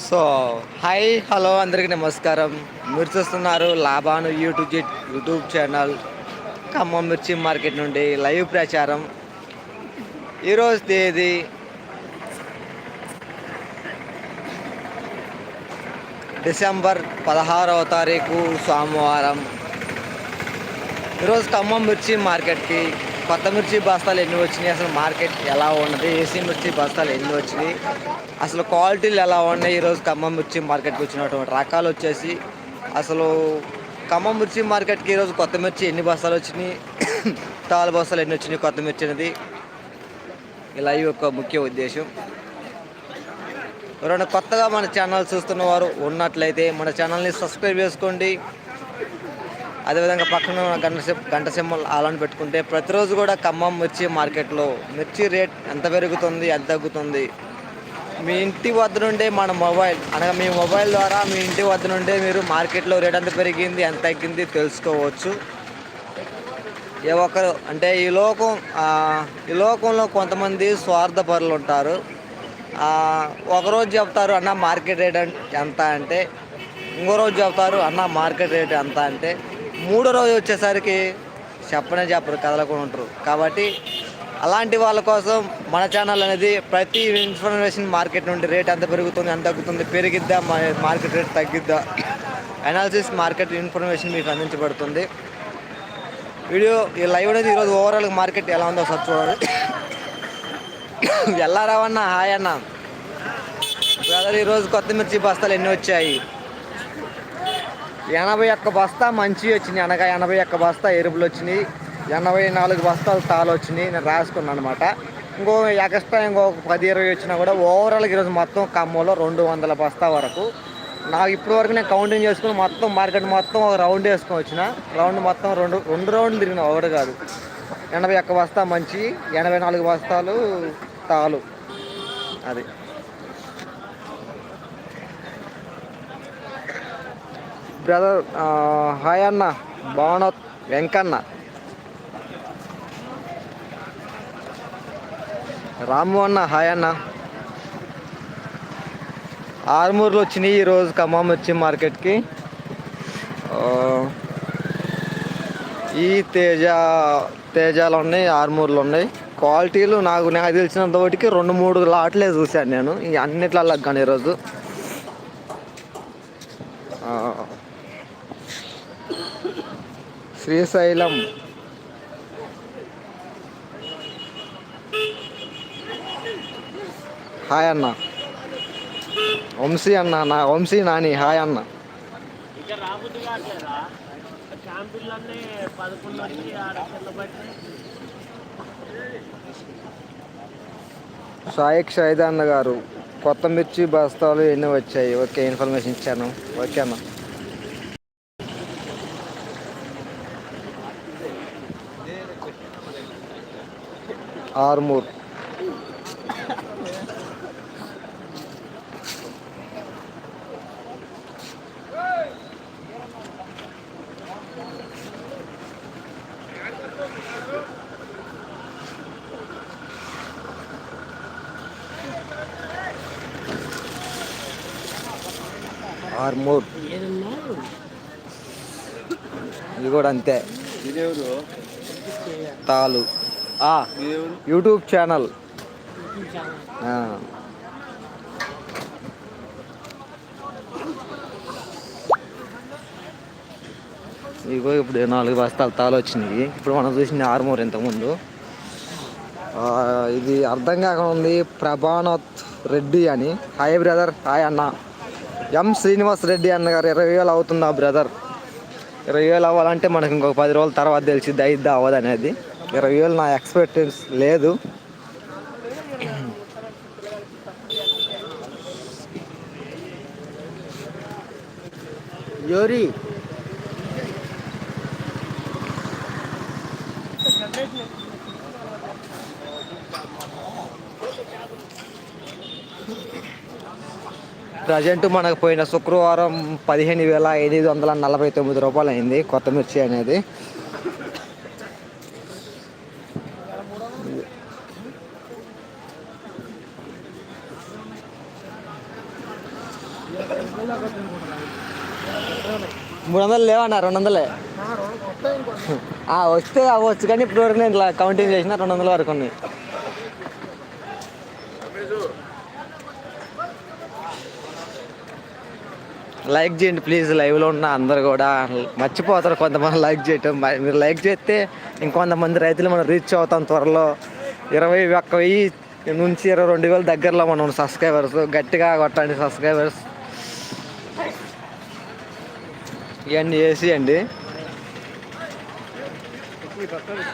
So hi hello అందరికీ నమస్కారం. మీరు చూస్తున్నారు లాభాను యూట్యూబ్ యూట్యూబ్ ఛానల్ ఖమ్మం మిర్చి మార్కెట్ నుండి లైవ్ ప్రచారం. ఈరోజు తేదీ డిసెంబర్ పదహారవ తారీఖు సోమవారం. ఈరోజు ఖమ్మం మిర్చి మార్కెట్కి కొత్త మిర్చి బస్తాలు ఎన్ని వచ్చినాయి? అసలు మార్కెట్ ఎలా ఉన్నది? ఏసీ మిర్చి బస్తాలు ఎన్ని వచ్చినాయి? అసలు క్వాలిటీలు ఎలా ఉన్నాయి? ఈరోజు ఖమ్మం మిర్చి మార్కెట్కి వచ్చినటువంటి రకాలు వచ్చేసి అసలు ఖమ్మం మిర్చి మార్కెట్కి ఈరోజు కొత్త మిర్చి ఎన్ని బస్తాలు వచ్చినాయి? తాలు బస్తాలు ఎన్ని వచ్చినాయి? కొత్త మిర్చి అనేది ఇలా యొక్క ముఖ్య ఉద్దేశం. ఎవరైనా కొత్తగా మన ఛానల్ చూస్తున్న వారు ఉన్నట్లయితే మన ఛానల్ని సబ్స్క్రైబ్ చేసుకోండి. అదేవిధంగా పక్కన గంట గంట సింహల్ అలాని పెట్టుకుంటే ప్రతిరోజు కూడా ఖమ్మం మిర్చి మార్కెట్లో మిర్చి రేట్ ఎంత పెరుగుతుంది ఎంత తగ్గుతుంది? మీ ఇంటి వద్ద నుండే మన మొబైల్ అనగా మీ మొబైల్ ద్వారా మీ ఇంటి వద్ద నుండే మీరు మార్కెట్లో రేట్ ఎంత పెరిగింది ఎంత తగ్గింది తెలుసుకోవచ్చు. ఏ ఒక్కరు అంటే ఈ లోకం ఈ లోకంలో కొంతమంది స్వార్థపరులు ఉంటారు. ఒకరోజు చెప్తారు అన్న మార్కెట్ రేట్ ఎంత అంటే ఇంకో రోజు చెప్తారు అన్న మార్కెట్ రేట్ ఎంత అంటే మూడో రోజు వచ్చేసరికి చెప్పనే చెప్పరు కదలకుండా ఉంటారు. కాబట్టి అలాంటి వాళ్ళ కోసం మన ఛానల్ అనేది ప్రతి ఇన్ఫర్మేషన్ మార్కెట్ నుండి రేట్ ఎంత పెరుగుతుంది ఎంత తగ్గుతుంది పెరిగిద్దా మార్కెట్ రేట్ తగ్గిద్దా అనాలిసిస్ మార్కెట్ ఇన్ఫర్మేషన్ మీకు అందించబడుతుంది. వీడియో ఈ లైవ్ అనేది ఈరోజు ఓవరాల్ మార్కెట్ ఎలా ఉందో ఒకసారి చూడాలి. ఎలా రావన్నా హాయ్ అన్న. బ్రదర్ ఈరోజు కొత్త మిర్చి బస్తాలు ఎన్ని వచ్చాయి? ఎనభై ఒక్క బస్తా మంచి వచ్చినాయి. అనగా ఎనభై ఒక్క బస్తా ఎరుపులు వచ్చినాయి. ఎనభై నాలుగు బస్తాలు తాలు వచ్చినాయి. నేను రాసుకున్నాను అనమాట ఇంకో ఎక్స్ట్రా ఇంకో పది ఇరవై వచ్చినా కూడా ఓవరాల్గా ఈరోజు మొత్తం కమ్మలో రెండు వందల బస్తా వరకు. నాకు ఇప్పటి వరకు నేను కౌంటింగ్ చేసుకుని మొత్తం మార్కెట్ మొత్తం ఒక రౌండ్ వేసుకొని వచ్చిన. రౌండ్ మొత్తం రెండు రెండు రౌండ్లు తిరిగిన. ఒకటి కాదు. ఎనభై ఒక్క బస్తా మంచి ఎనభై నాలుగు బస్తాలు తాలు అది. బ్రదర్ హాయ్ అన్న. బాగున్నా వెంకన్న. రాము అన్న హాయ్ అన్న. ఆరుమూరులో వచ్చినాయి ఈరోజు ఖమ్మం వచ్చి మార్కెట్కి. ఈ తేజ తేజాలు ఉన్నాయి ఆర్మూర్లు ఉన్నాయి. క్వాలిటీలు నాకు నాకు తెలిసినంత వాటికి రెండు మూడు లాట్లే చూశాను నేను. అన్నిట్లలో కానీ ఈరోజు. శ్రీశైలం. హాయ్ అన్న. వంశీ అన్న నా వంశీ నాని హాయ్ అన్న. సాయిక్ షైదాన్న గారు కొత్త మిర్చి బస్తాలు ఎన్ని వచ్చాయి? ఓకే ఇన్ఫర్మేషన్ ఇచ్చాను. ఓకే అన్న. ఆర్మూర్. ఆర్మూర్. ఇది కూడా అంతే. తాలు. YouTube channel. ఇగో ఇప్పుడు నాలుగు బస్తాలు తాలు వచ్చినాయి. ఇప్పుడు మనం చూసిన ఆర్మూర్ ఇంతకుముందు. ఇది అర్థం కాకుండా ఉంది ప్రభానత్ రెడ్డి అని. హాయ్ బ్రదర్ హాయ్ అన్న. ఎం శ్రీనివాస్ రెడ్డి అన్న గారు ఇరవై వేలు అవుతుందా బ్రదర్? ఇరవై వేలు అవ్వాలంటే మనకి ఇంకొక పది రోజుల తర్వాత తెలిసి అయిద్దా అవ్వదనేది ఇరవై వేలు నా ఎక్స్పెక్టెన్స్ లేదు. యోరి. ప్రజెంట్ మనకు పోయిన శుక్రవారం పదిహేను వేల ఎనిమిది వందల నలభై తొమ్మిది రూపాయలు అయింది కొత్త మిర్చి అనేది. మూడు వందలు లేవన్నా రెండు వందలే వస్తే అవ్వచ్చు కానీ ఇప్పుడు వరకు నేను కౌంటింగ్ చేసిన రెండు వందల వరకు ఉన్నాయి. లైక్ చేయండి ప్లీజ్ లైవ్లో ఉన్న అందరు కూడా మర్చిపోతారు కొంతమంది లైక్ చేయటం. మీరు లైక్ చేస్తే ఇంకొంతమంది రైతులు మనం రీచ్ అవుతాం త్వరలో. ఇరవై ఒక్క వెయ్యి నుంచి ఇరవై రెండు వేల దగ్గరలో మనం సబ్స్క్రైబర్స్ గట్టిగా కొట్టండి సబ్స్క్రైబర్స్ ఇవన్నీ వేసి అండి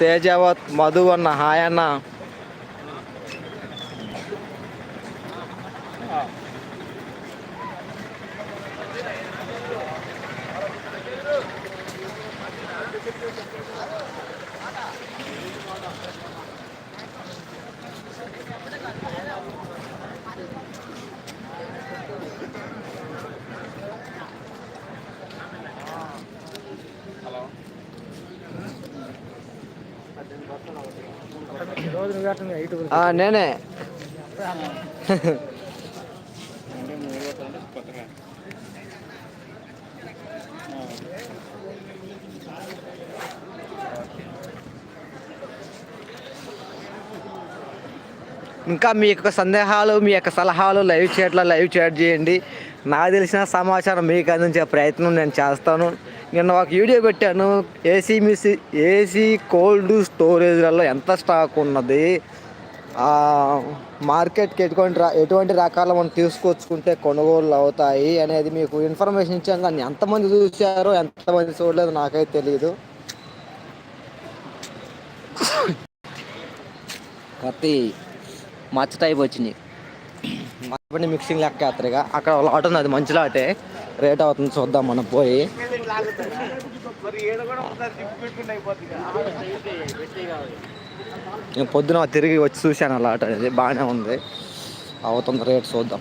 తేజావత్ మధు అన్న హాయ్ అన్న. నేనే. ఇంకా మీ యొక్క సందేహాలు మీ యొక్క సలహాలు లైవ్ చేయట్లో లైవ్ చాట్ చేయండి. నాకు తెలిసిన సమాచారం మీకు అందించే ప్రయత్నం నేను చేస్తాను. నిన్న ఒక వీడియో పెట్టాను. ఏసీ మిసి ఏసీ కోల్డ్ స్టోరేజ్లలో ఎంత స్టాక్ ఉన్నది? మార్కెట్కి ఎటువంటి రా- ఎటువంటి రకాలు మనం తీసుకొచ్చుకుంటే కొనుగోలు అవుతాయి అనేది మీకు ఇన్ఫర్మేషన్ ఇచ్చాం కానీ ఎంతమంది చూశారో ఎంతమంది చూడలేదు నాకైతే తెలియదు కత్తి మచ్చ టైప్ వచ్చింది మచ్చపడి మిక్సింగ్ లెక్క అక్కడ లాట్ ఉంది అది మంచి లాటే. రేట్ అవుతుంది చూద్దాం మనం పోయి. నేను పొద్దున తిరిగి వచ్చి చూశాను ఆ లాట్ అనేది బాగానే ఉంది. అవుతుంది రేట్ చూద్దాం.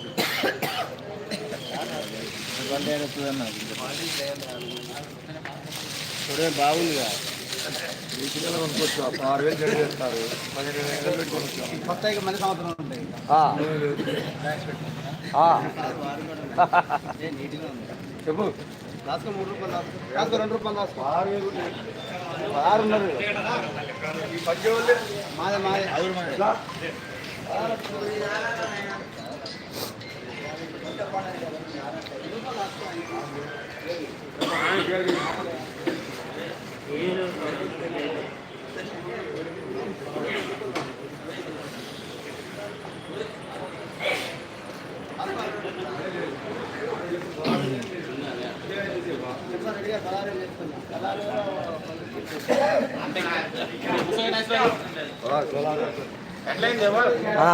బాగుందిగా మంది సంవత్సరం ఉంటాయి ఆ. ఆ. చెప్పు. మూడు రూపాయలు రెండు రూపాయలు దాసుకో ఆరు వేలు ఆరు ఉన్నారు మాదే మాదే.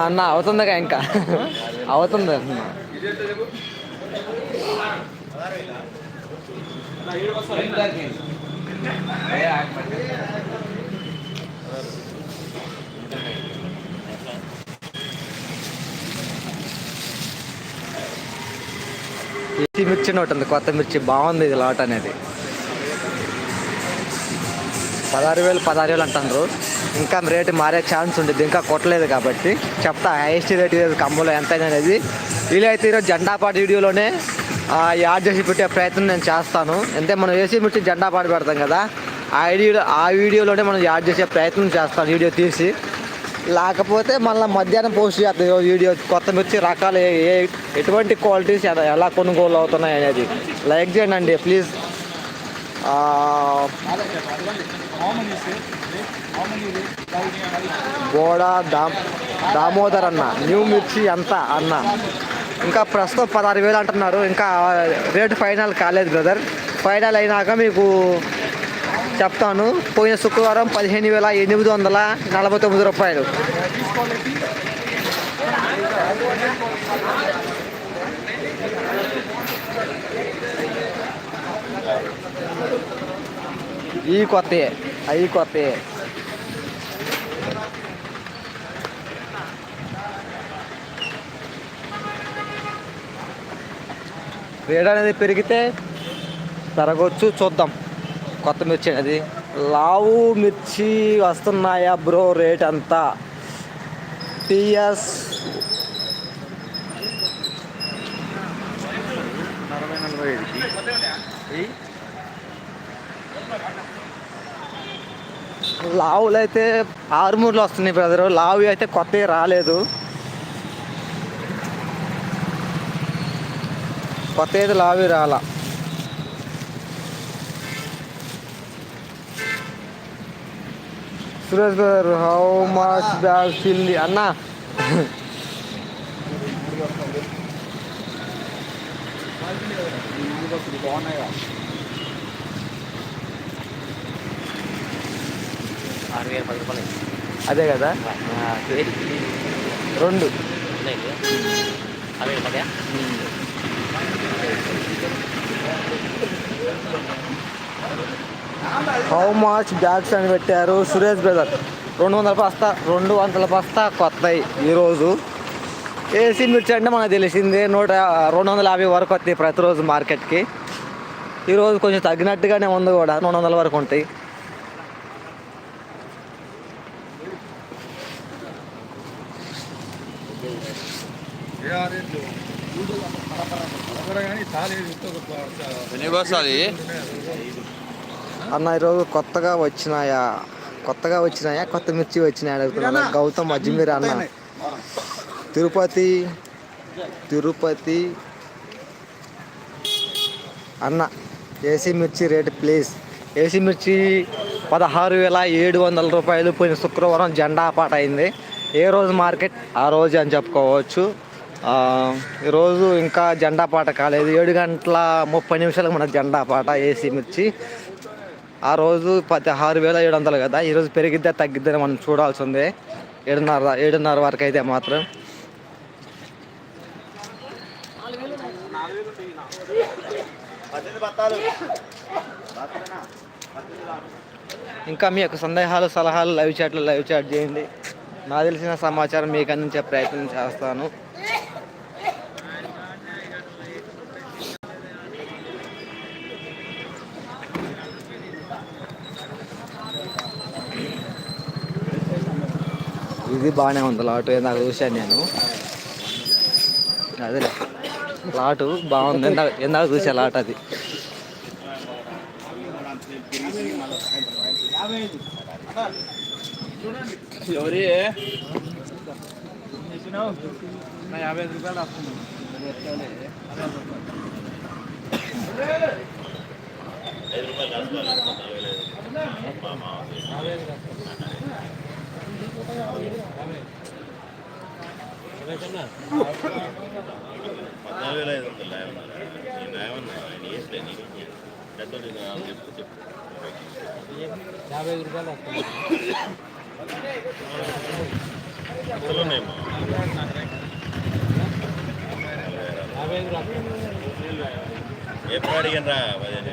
అన్న అవుతుందిగా ఇంకా అవుతుంది అన్న. ఈ మిర్చి ఒకటి ఉంది కొత్త మిర్చి బాగుంది ఇది లాట్ అనేది. పదహారు వేలు పదహారు వేలు అంటున్నారు. ఇంకా రేటు మారే ఛాన్స్ ఉంటుంది ఇంకా కొట్టలేదు కాబట్టి. చెప్తా హైయెస్ట్ రేట్ ఈరోజు కమ్ములో ఎంత అనేది. వీలైతే ఈరోజు జెండాపాటి వీడియోలోనే యాడ్ చేసి పెట్టే ప్రయత్నం నేను చేస్తాను. అంటే మనం ఏసీ మిర్చి జెండా పాడి పెడతాం కదా ఆ వీడియో ఆ వీడియోలోనే మనం యాడ్ చేసే ప్రయత్నం చేస్తాను వీడియో తీసి. లేకపోతే మళ్ళీ మధ్యాహ్నం పోస్ట్ చేస్తాను వీడియో కొత్త మిర్చి రకాలు ఏ ఎటువంటి క్వాలిటీస్ ఎలా- కొనుగోలు అవుతున్నాయి అనేది. లైక్ చేయండి అండి ప్లీజ్ బోడా దామ్ దామోదర్ అన్న న్యూ మిర్చి ఎంత అన్న. ఇంకా ప్రస్తుతం పదహారు వేలు అంటున్నారు. ఇంకా రేటు ఫైనల్ కాలేదు బ్రదర్. ఫైనల్ అయినాక మీకు చెప్తాను. పోయిన శుక్రవారం పదిహేను వేల ఎనిమిది వందల నలభై తొమ్మిది రూపాయలు. ఈ కొత్త అవి కొత్త. రేట్ అనేది పెరిగితే పెరగవచ్చు చూద్దాం. కొత్త మిర్చి అనేది. లావు మిర్చి వస్తున్నాయా బ్రో రేట్ అంతా? టిఎస్ లావులు అయితే ఆరుమూరులో వస్తున్నాయి బ్రదరు. లావు అయితే కొత్తవి రాలేదు. అయితే లావి రాలా. సురేష్ గారు హౌ మచ్ బ్యాగ్ ఫిల్ అన్న. అదే కదా? రెండు. అదే పదే హౌ మచ్ బ్యాగ్స్ అని పెట్టారు? సురేష్ బ్రదర్ రెండు వందల బస్తా రెండు వందల బస్తా కొత్తవి ఈరోజు. ఏసీ మిర్చి అంటే మనకు తెలిసిందే నూట రెండు వందల యాభై వరకు వస్తాయి ప్రతిరోజు మార్కెట్కి. ఈరోజు కొంచెం తగ్గినట్టుగానే ఉంది కూడా రెండు వందల వరకు ఉంటాయి. బస్సాలు అన్న ఈరోజు కొత్తగా వచ్చినాయా? కొత్తగా వచ్చినాయా? కొత్త మిర్చి వచ్చినాయా అడుగుతున్నా. గౌతమ్ అజ్మీర్ అన్న. తిరుపతి తిరుపతి. అన్న ఏసీ మిర్చి రేట్ ప్లీజ్. ఏసీ మిర్చి పదహారు వేల ఏడు వందల రూపాయలు పోయిన శుక్రవారం జెండా పాట అయింది ఏ రోజు మార్కెట్? ఆ రోజు అని చెప్పుకోవచ్చు. ఈరోజు ఇంకా జెండా పాట కాలేదు. ఏడు గంటల ముప్పై నిమిషాలకు మన జెండా పాట ఏసీ మిర్చి. ఆ రోజు పదహారు వేల ఏడు వందలు కదా. ఈరోజు పెరిగిద్దా తగ్గిద్దని మనం చూడాల్సి ఉంది ఏడున్నర ఏడున్నర వరకు అయితే మాత్రం. ఇంకా మీ యొక్క సందేహాలు సలహాలు లైవ్ చాట్లో లైవ్ చాట్ చేయండి. నాకు తెలిసిన సమాచారం మీకు అందించే ప్రయత్నం చేస్తాను. ఇది బాగానే ఉంది. లాటు నాకు చూశాను నేను. అదే లాటు బాగుంది. ఇందాక ఇందాక చూసా లాట్ అది. ఎవరి? యాభై ఐదు రూపాయలు వస్తుంది పద్నాలుగు వేల ఐదు వందలు నేను ఏమన్నా ఆయన వేసలే నేను పెద్దోళ్ళు చెప్పు చెప్పు యాభై ఐదు రూపాయలు వస్తుంది అసలు ఉన్నాయేమో యాభై ఐదు వస్తుంది ఎప్పుడు అడిగాను రా పదిహేను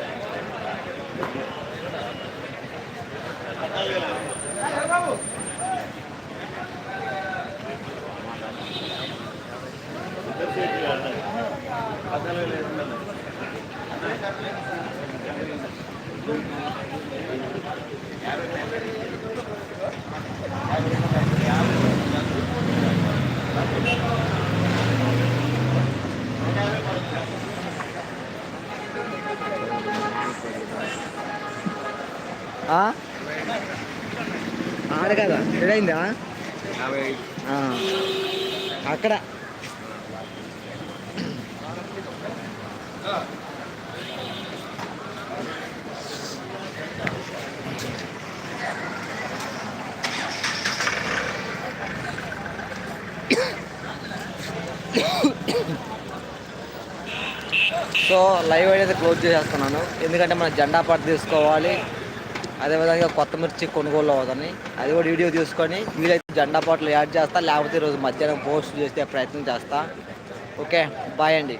ఆ. అక్కడ. సో లైవ్ అయితే క్లోజ్ చేసేస్తున్నాను. ఎందుకంటే మన జెండా పాట తీసుకోవాలి. అదేవిధంగా కొత్త మిర్చి కొనుగోలు అవుతుంది అది కూడా వీడియో తీసుకొని వీలైతే జెండా పాటలు యాడ్ చేస్తా లేకపోతే ఈరోజు మధ్యాహ్నం పోస్ట్ చేసే ప్రయత్నం చేస్తా. ఓకే బాయ్ అండి.